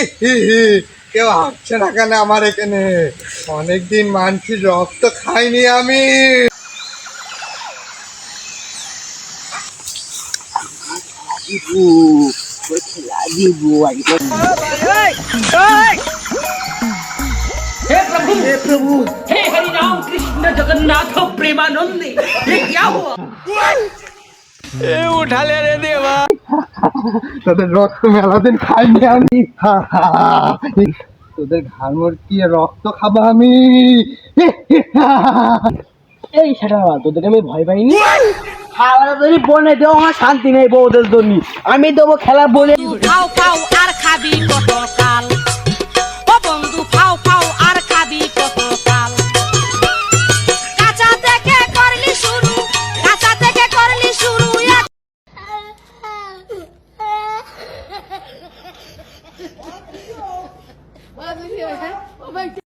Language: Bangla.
কেউ আসছে না কেন আমার এখানে অনেকদিন মানছি রক্ত খাইনি আমি हे हरि राम कृष्ण जगन्नाथ प्रेमानंद ये क्या हुआ তোদের রক্ত মেলাদিন খাইনি আমি। হা, হা। তোদের ঘাড় মরকিয়ে রক্ত খাব আমি? এই সেটা তোদেরকে আমি ভয় পাইনি? খাওয়া যদি বনে দেওয়া আমার শান্তি নেই বউদের জন্য। আমি দেবো খেলা বলে। ফাও আর খাবি কত কাল? Olha, Viviane, vai